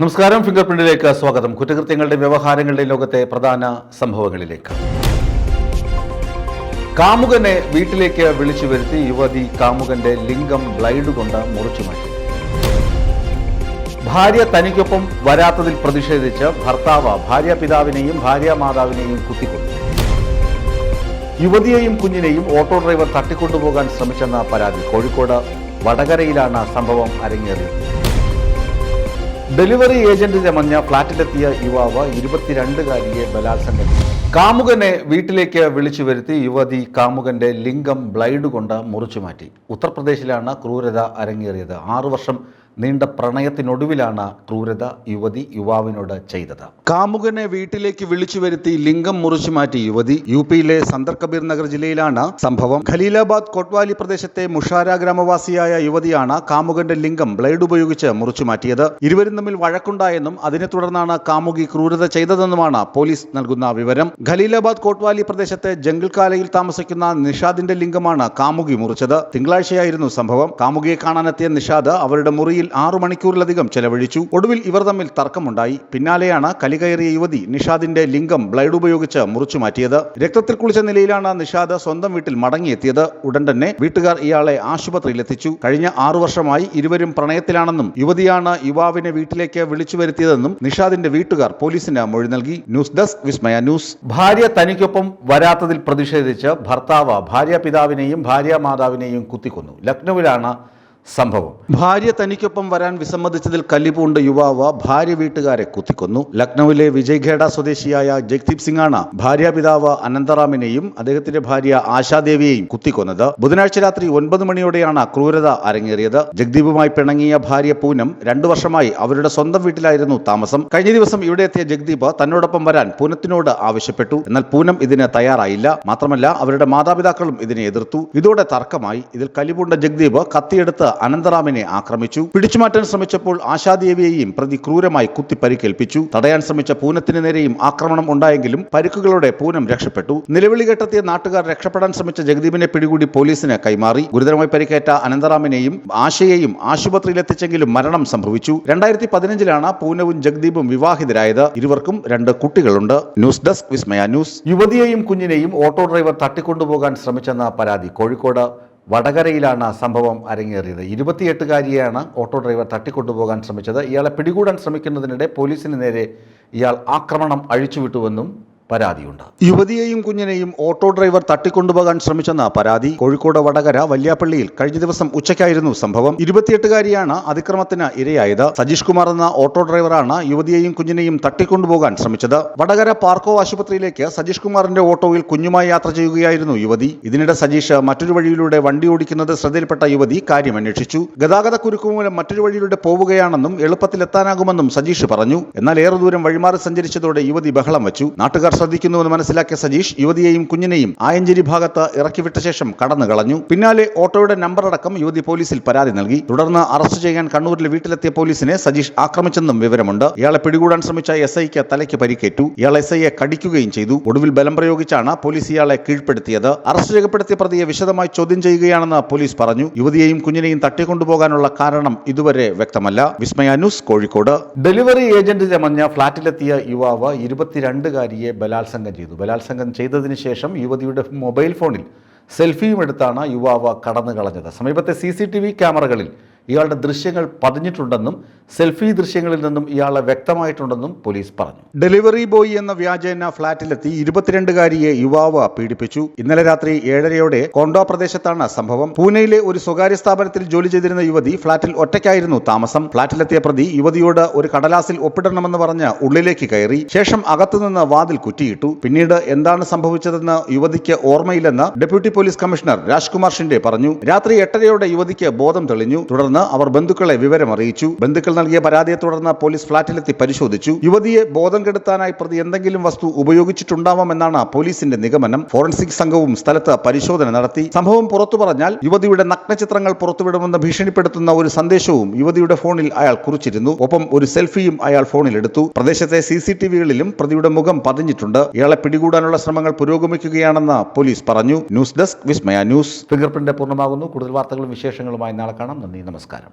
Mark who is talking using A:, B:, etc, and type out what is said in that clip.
A: നമസ്കാരം. ഫിംഗർ പ്രിന്റിലേക്ക് സ്വാഗതം. കുറ്റകൃത്യങ്ങളുടെ വ്യവഹാരങ്ങളുടെ ലോകത്തെ പ്രധാന സംഭവങ്ങളിലേക്ക്. കാമുകനെ വീട്ടിലേക്ക് വിളിച്ചു വരുത്തി യുവതി കാമുകന്റെ ലിംഗം ബ്ലൈഡ് കൊണ്ട് മുറിച്ചു മാറ്റി. ഭാര്യ തനിക്കൊപ്പം വരാത്തതിൽ പ്രതിഷേധിച്ച് ഭർത്താവ് ഭാര്യ പിതാവിനെയും ഭാര്യ മാതാവിനെയും കുത്തിക്കൊണ്ടു യുവതിയെയും കുഞ്ഞിനെയും ഓട്ടോ ഡ്രൈവർ തട്ടിക്കൊണ്ടുപോകാൻ ശ്രമിച്ചെന്ന പരാതി കോഴിക്കോട് വടകരയിലാണ് സംഭവം അരങ്ങേറിയത്. ഡെലിവറി ഏജന്റ് ചമഞ്ഞ ഫ്ളാറ്റിലെത്തിയ യുവാവ് ഇരുപത്തിരണ്ടുകാരിയെ ബലാത്സംഗം. കാമുകനെ വീട്ടിലേക്ക് വിളിച്ചു വരുത്തി യുവതി കാമുകന്റെ ലിംഗം ബ്ലൈഡ് കൊണ്ട് മുറിച്ചു മാറ്റി ഉത്തർപ്രദേശിലാണ് ക്രൂരത അരങ്ങേറിയത്. ആറു വർഷം നീണ്ട പ്രണയത്തിനൊടുവിലാണ് ക്രൂരത യുവതി യുവാവിനോട് ചെയ്തത്. കാമുകനെ വീട്ടിലേക്ക് വിളിച്ചു വരുത്തി ലിംഗം മുറിച്ചു മാറ്റി യുവതി. യു പിയിലെ സന്ദർ കബീർ നഗർ ജില്ലയിലാണ് സംഭവം. ഖലീലാബാദ് കൊട്വാലി പ്രദേശത്തെ മുഷാര ഗ്രാമവാസിയായ യുവതിയാണ് കാമുകന്റെ ലിംഗം ബ്ലേഡ് ഉപയോഗിച്ച് മുറിച്ചു മാറ്റിയത്. ഇരുവരും തമ്മിൽ വഴക്കുണ്ടായെന്നും അതിനെ തുടർന്നാണ് കാമുകി ക്രൂരത ചെയ്തതെന്നുമാണ് പോലീസ് നൽകുന്ന വിവരം. ഖലീലാബാദ് കോട്വാലി പ്രദേശത്തെ ജംഗിൾ കാലയിൽ താമസിക്കുന്ന നിഷാദിന്റെ ലിംഗമാണ് കാമുകി മുറിച്ചത്. തിങ്കളാഴ്ചയായിരുന്നു സംഭവം. കാമുകിയെ കാണാനെത്തിയ നിഷാദ് അവരുടെ മുറിയിൽ ആറു മണിക്കൂറിലധികം ചെലവഴിച്ചു. ഒടുവിൽ ഇവർ തമ്മിൽ തർക്കമുണ്ടായി. പിന്നാലെയാണ് കലികയറിയ യുവതി നിഷാദിന്റെ ലിംഗം ബ്ലൈഡ് ഉപയോഗിച്ച് മുറിച്ചു മാറ്റിയത്. രക്തത്തിൽ കുളിച്ച നിലയിലാണ് നിഷാദ് സ്വന്തം വീട്ടിൽ മടങ്ങിയെത്തിയത്. ഉടൻ തന്നെ വീട്ടുകാർ ഇയാളെ ആശുപത്രിയിൽ എത്തിച്ചു. കഴിഞ്ഞ ആറു വർഷമായി ഇരുവരും പ്രണയത്തിലാണെന്നും യുവതിയാണ് യുവാവിനെ വീട്ടിലേക്ക് വിളിച്ചു വരുത്തിയതെന്നും നിഷാദിന്റെ വീട്ടുകാർ പോലീസിന് മൊഴി നൽകി. News desk Vismaya news. ഭാര്യ തനിക്കൊപ്പം വരാത്തതിൽ പ്രതിഷേധിച്ച് ഭർത്താവ് ഭാര്യ പിതാവിനെയും ഭാര്യ മാതാവിനെയും കുത്തിക്കൊന്നു. ലക്നൌവിലാണ് സംഭവം. ഭാര്യ തനിക്കൊപ്പം വരാൻ വിസമ്മതിച്ചതിൽ കല്ലിപ്പൂണ്ട് യുവാവ് ഭാര്യ വീട്ടുകാരെ കുത്തിക്കൊന്നു. ലക്നൌവിലെ വിജയ്ഖേഡ സ്വദേശിയായ ജഗ്ദീപ് സിംഗാണ് ഭാര്യ പിതാവ് അനന്തറാമിനെയും അദ്ദേഹത്തിന്റെ ഭാര്യ ആശാദേവിയെയും കുത്തിക്കൊന്നത്. ബുധനാഴ്ച രാത്രി ഒൻപത് മണിയോടെയാണ് ക്രൂരത അരങ്ങേറിയത്. ജഗ്ദീപുമായി പിണങ്ങിയ ഭാര്യ പൂനം രണ്ടു വർഷമായി അവരുടെ സ്വന്തം വീട്ടിലായിരുന്നു താമസം. കഴിഞ്ഞ ദിവസം ഇവിടെ എത്തിയ ജഗ്ദീപ് തന്നോടൊപ്പം വരാൻ പൂനത്തിനോട് ആവശ്യപ്പെട്ടു. എന്നാൽ പൂനം ഇതിന് തയ്യാറായില്ല. മാത്രമല്ല അവരുടെ മാതാപിതാക്കളും ഇതിനെ എതിർത്തു. ഇതോടെ തർക്കമായി. ഇതിൽ കലിപൂണ്ട ജഗ്ദീപ് കത്തിയെടുത്ത് അനന്തറാമിനെ ആക്രമിച്ചു. പിടിച്ചുമാറ്റാൻ ശ്രമിച്ചപ്പോൾ ആശാദേവിയെയും പ്രതി ക്രൂരമായി കുത്തി പരിക്കേൽപ്പിച്ചു തടയാൻ ശ്രമിച്ച പൂനത്തിന് നേരെയും ആക്രമണം ഉണ്ടായെങ്കിലും പരിക്കുകളോടെ പൂനം രക്ഷപ്പെട്ടു. നിലവിളി കെട്ടെത്തിയ നാട്ടുകാർ രക്ഷപ്പെടാൻ ശ്രമിച്ച ജഗദീപിനെ പിടികൂടി പോലീസിന് കൈമാറി. ഗുരുതരമായി പരിക്കേറ്റ അനന്തറാമിനെയും ആശയെയും ആശുപത്രിയിലെത്തിച്ചെങ്കിലും മരണം സംഭവിച്ചു. രണ്ടായിരത്തി പതിനഞ്ചിലാണ് പൂനവും ജഗദീപും വിവാഹിതരായത്. ഇരുവർക്കും രണ്ട് കുട്ടികളുണ്ട്. News desk Vismaya news. യുവതിയെയും കുഞ്ഞിനെയും ഓട്ടോ ഡ്രൈവർ തട്ടിക്കൊണ്ടുപോകാൻ ശ്രമിച്ചെന്ന പരാതി കോഴിക്കോട്. വടകരയിലാണ് സംഭവം അരങ്ങേറിയത്. ഇരുപത്തിയെട്ടുകാരിയെയാണ് ഓട്ടോ ഡ്രൈവർ തട്ടിക്കൊണ്ടുപോകാൻ ശ്രമിച്ചത്. ഇയാളെ പിടികൂടാൻ ശ്രമിക്കുന്നതിനിടെ പോലീസിന് നേരെ ഇയാൾ ആക്രമണം അഴിച്ചുവിട്ടുവെന്നും പരാതിയുണ്ട് യുവതിയെയും കുഞ്ഞിനെയും ഓട്ടോ ഡ്രൈവർ തട്ടിക്കൊണ്ടുപോകാൻ ശ്രമിച്ചെന്ന പരാതി കോഴിക്കോട് വടകര വല്യാപ്പള്ളിയിൽ കഴിഞ്ഞ ദിവസം ഉച്ചയ്ക്കായിരുന്നു സംഭവം. ഇരുപത്തിയെട്ടുകാരിയാണ് അതിക്രമത്തിന് ഇരയായത്. സജീഷ് കുമാർ എന്ന ഓട്ടോ ഡ്രൈവറാണ് യുവതിയെയും കുഞ്ഞിനെയും തട്ടിക്കൊണ്ടുപോകാൻ ശ്രമിച്ചത്. വടകര പാർക്കോ ആശുപത്രിയിലേക്ക് സജീഷ് കുമാറിന്റെ ഓട്ടോയിൽ കുഞ്ഞുമായി യാത്ര ചെയ്യുകയായിരുന്നു യുവതി. ഇതിനിടെ സജീഷ് മറ്റൊരു വഴിയിലൂടെ വണ്ടി ഓടിക്കുന്നത് ശ്രദ്ധയിൽപ്പെട്ട യുവതി കാര്യം അന്വേഷിച്ചു. ഗതാഗത കുരുക്ക് മൂലം മറ്റൊരു വഴിയിലൂടെ പോവുകയാണെന്നും എളുപ്പത്തിൽ എത്താനാകുമെന്നും സജീഷ് പറഞ്ഞു. എന്നാൽ ഏറെ ദൂരം വഴിമാറി സഞ്ചരിച്ചതോടെ യുവതി ബഹളം വെച്ചു. നാട്ടുകാർ ശ്രദ്ധിക്കുന്നുവെന്ന് മനസ്സിലാക്കിയ സജീഷ് യുവതിയെയും കുഞ്ഞിനെയും ആയഞ്ചേരി ഭാഗത്ത് ഇറക്കിവിട്ട ശേഷം കടന്നു കളഞ്ഞു. പിന്നാലെ ഓട്ടോയുടെ നമ്പറടക്കം യുവതി പോലീസിൽ പരാതി നൽകി. തുടർന്ന് അറസ്റ്റ് ചെയ്യാൻ കണ്ണൂരിലെ വീട്ടിലെത്തിയ പോലീസിനെ സജീഷ് ആക്രമിച്ചെന്നും വിവരമുണ്ട്. ഇയാളെ പിടികൂടാൻ ശ്രമിച്ച എസ് ഐക്ക് തലയ്ക്ക് പരിക്കേറ്റു. ഇയാൾ എസ് ഐയെ കടിക്കുകയും ചെയ്തു. ഒടുവിൽ ബലം പ്രയോഗിച്ചാണ് പോലീസ് ഇയാളെ കീഴ്പ്പെടുത്തിയത്. അറസ്റ്റ് രേഖപ്പെടുത്തിയ പ്രതിയെ വിശദമായി ചോദ്യം ചെയ്യുകയാണെന്ന് പോലീസ് പറഞ്ഞു. യുവതിയെയും കുഞ്ഞിനെയും തട്ടിക്കൊണ്ടുപോകാനുള്ള കാരണം ഇതുവരെ വ്യക്തമല്ല. Vismaya news Kozhikode. Delivery agent ചമഞ്ഞ ഫ്ളാറ്റിലെത്തിയ യുവാവ് ഇരുപത്തിരണ്ടുകാരിയെ ബലാത്സംഗം ചെയ്തു. ബലാത്സംഗം ചെയ്തതിന് ശേഷം യുവതിയുടെ മൊബൈൽ ഫോണിൽ സെൽഫിയും എടുത്താണ് യുവാവ് കടന്നു കളഞ്ഞത് സമീപത്തെ സി ക്യാമറകളിൽ ഇയാളുടെ ദൃശ്യങ്ങൾ പതിഞ്ഞിട്ടുണ്ടെന്നും സെൽഫി ദൃശ്യങ്ങളിൽ നിന്നും ഇയാളെ വ്യക്തമായിട്ടുണ്ടെന്നും പോലീസ് പറഞ്ഞു. ഡെലിവറി ബോയ് എന്ന വ്യാജേന ഫ്ളാറ്റിലെത്തി ഇരുപത്തിരണ്ടുകാരിയെ യുവാവ് പീഡിപ്പിച്ചു. ഇന്നലെ രാത്രി ഏഴരയോടെ കോണ്ടോ പ്രദേശത്താണ് സംഭവം. പൂനെയിലെ ഒരു സ്വകാര്യ സ്ഥാപനത്തിൽ ജോലി ചെയ്തിരുന്ന യുവതി ഫ്ളാറ്റിൽ ഒറ്റയ്ക്കായിരുന്നു താമസം. ഫ്ളാറ്റിലെത്തിയ പ്രതി യുവതിയോട് ഒരു കടലാസിൽ ഒപ്പിടണമെന്ന് പറഞ്ഞ് ഉള്ളിലേക്ക് കയറി. ശേഷം അകത്തുനിന്ന് വാതിൽ കുറ്റിയിട്ടു. പിന്നീട് എന്താണ് സംഭവിച്ചതെന്ന് യുവതിക്ക് ഓർമ്മയില്ലെന്ന് deputy police commissioner Rajkumar Shinde പറഞ്ഞു. രാത്രി എട്ടരയോടെ യുവതിക്ക് ബോധം തെളിഞ്ഞു. തുടർന്ന് അവർ ബന്ധുക്കളെ വിവരം അറിയിച്ചു. ബന്ധുക്കൾ നൽകിയ പരാതിയെ തുടർന്ന് പോലീസ് ഫ്ളാറ്റിലെത്തി പരിശോധിച്ചു. യുവതിയെ ബോധം കെടുത്താനായി പ്രതി എന്തെങ്കിലും വസ്തു ഉപയോഗിച്ചിട്ടുണ്ടാവാമെന്നാണ് പോലീസിന്റെ നിഗമനം. ഫോറൻസിക് സംഘവും സ്ഥലത്ത് പരിശോധന നടത്തി. സംഭവം പുറത്തു പറഞ്ഞാൽ യുവതിയുടെ നഗ്നചിത്രങ്ങൾ പുറത്തുവിടുമെന്ന് ഭീഷണിപ്പെടുത്തുന്ന ഒരു സന്ദേശവും യുവതിയുടെ ഫോണിൽ അയാൾ കുറിച്ചിരുന്നു. ഒപ്പം ഒരു സെൽഫിയും അയാൾ ഫോണിൽ എടുത്തു പ്രദേശത്തെ സി സി ടി വികളിലും പ്രതിയുടെ മുഖം പതിഞ്ഞിട്ടുണ്ട്. ഇയാളെ പിടികൂടാനുള്ള ശ്രമങ്ങൾ പുരോഗമിക്കുകയാണെന്ന് പോലീസ് പറഞ്ഞു. News desk Vismaya news. Fingerprint പൂർണമാകുന്നു. കൂടുതൽ വാർത്തകളും വിശേഷങ്ങളുമായി നാളെ കാണാം. നന്ദി നമസ്കാരം.